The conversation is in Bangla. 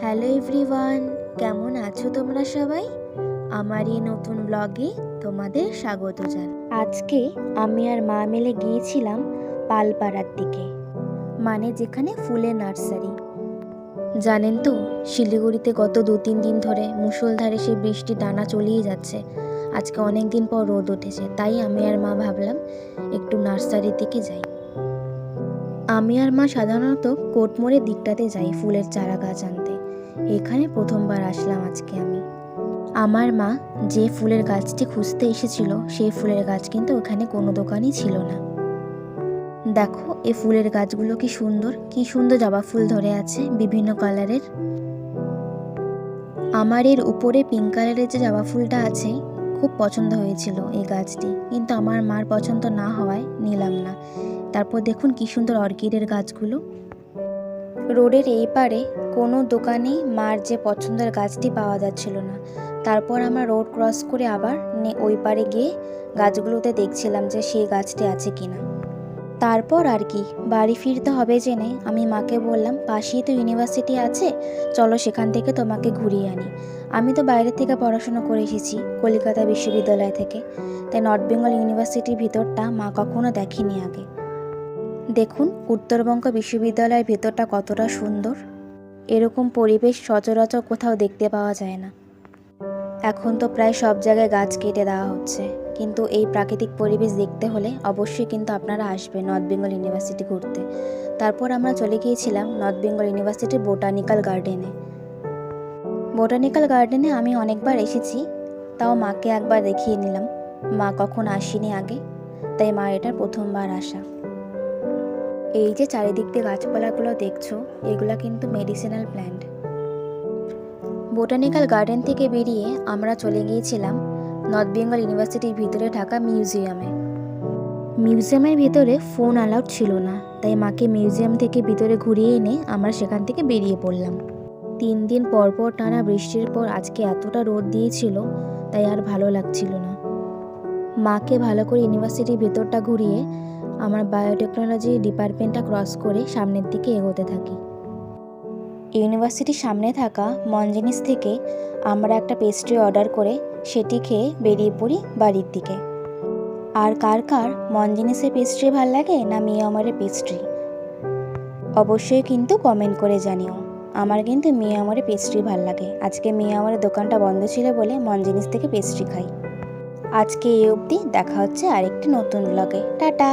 হ্যালো এভরিওয়ান, কেমন আছো তোমরা সবাই? আমার এই নতুন ব্লগে তোমাদের স্বাগত জান আজকে আমি আর মা মিলে গিয়েছিলাম পালপাড়ার দিকে মানে যেখানে ফুলের নার্সারি। জানেন তো, শিলিগুড়িতে গত দু তিন দিন ধরে মুষলধারে সেই বৃষ্টি টানা চলিয়ে যাচ্ছে। আজকে অনেক দিন পর রোদ উঠেছে, তাই আমি আর মা ভাবলাম একটু নার্সারির দিকে যাই। আমি আর মা সাধারণত কোটমোড়ের দিকটাতে যাই ফুলের চারা গাছ আনতে। এখানে প্রথমবার আসলাম আজকে আমি। আমার মা যে ফুলের গাছটি খুঁজতে এসেছিল, সেই ফুলের গাছ কিন্তু ওখানে কোনো দোকানই ছিল না। দেখো, এ ফুলের গাছগুলো কি সুন্দর কি সুন্দর জবা ফুল ধরে আছে বিভিন্ন কালারের। আমার এর উপরে পিঙ্ক কালারের যে জবা ফুলটা আছে, খুব পছন্দ হয়েছিল এই গাছটি। কিন্তু আমার মার পছন্দ না হওয়ায় নিলাম না। তারপর দেখুন কি সুন্দর অর্কিডের গাছগুলো। রোডের এই পারে কোনো দোকানেই মার যে পছন্দের গাছটি পাওয়া যাচ্ছিল না। তারপর আমরা রোড ক্রস করে আবার ওই পারে গিয়ে গাছগুলোতে দেখছিলাম যে সেই গাছটি আছে কিনা। তারপর আর কি, বাড়ি ফিরতে হবে জেনে আমি মাকে বললাম, পাশেই তো ইউনিভার্সিটি আছে, চলো সেখান থেকে তোমাকে ঘুরিয়ে আনি। আমি তো বাইরে থেকে পড়াশোনা করে এসেছি, কলকাতা বিশ্ববিদ্যালয় থেকে। তাই নর্থ বেঙ্গল ইউনিভার্সিটির ভিতরটা মা কখনো দেখেনি আগে। দেখুন, উত্তরবঙ্গ বিশ্ববিদ্যালয়ের ভেতরটা কতটা সুন্দর। এরকম পরিবেশ সচরাচর কোথাও দেখতে পাওয়া যায় না। এখন তো প্রায় সব জায়গায় গাছ কেটে দেওয়া হচ্ছে। কিন্তু এই প্রাকৃতিক পরিবেশ দেখতে হলে অবশ্যই কিন্তু আপনারা আসবেন নর্থ বেঙ্গল ইউনিভার্সিটি ঘুরতে। তারপর আমরা চলে গিয়েছিলাম নর্থ বেঙ্গল ইউনিভার্সিটির বোটানিক্যাল গার্ডেনে। বোটানিক্যাল গার্ডেনে আমি অনেকবার এসেছি, তাও মাকে একবার দেখিয়ে নিলাম। মা কখন আসেনি আগে, তাই মা এটার প্রথমবার আসা। এই যে চারিদিক দিয়ে গাছপালাগুলো দেখছ, এগুলো কিন্তু মেডিসিনাল প্ল্যান্ট বোটানিক্যাল গার্ডেন থেকে বেরিয়ে আমরা চলে গিয়েছিলাম নর্থ বেঙ্গল ইউনিভার্সিটির ভিতরে ঢাকা মিউজিয়ামে মিউজিয়ামের ভিতরে ফোন অ্যালাউড ছিল না, তাই মাকে মিউজিয়াম থেকে ভিতরে ঘুরিয়ে এনে আমরা সেখান থেকে বেরিয়ে পড়লাম। তিন দিন পর পর টানা বৃষ্টির পর আজকে এতটা রোদ দিয়েছিল, তাই আর ভালো লাগছিল না। মাকে ভালো করে ইউনিভার্সিটির ভেতরটা ঘুরিয়ে আমার বায়োটেকনোলজি ডিপার্টমেন্টটা ক্রস করে সামনের দিকে এগোতে থাকি। ইউনিভার্সিটির সামনে থাকা মঞ্জিনিস থেকে আমরা একটা পেস্ট্রি অর্ডার করে সেটি খেয়ে বেরিয়ে পড়ি বাড়ির দিকে। আর কার কার মঞ্জিনিসের পেস্ট্রি ভালো লাগে না মিয়ামারের পেস্ট্রি অবশ্যই কিন্তু কমেন্ট করে জানিও। আমার কিন্তু মিয়ামারের পেস্ট্রি ভালো লাগে। আজকে মিয়ামারের দোকানটা বন্ধ ছিল বলে মঞ্জিনিস থেকে পেস্ট্রি খাই। আজকে এই অবধি দেখা হচ্ছে আরেকটি নতুন ব্লগে টাটা!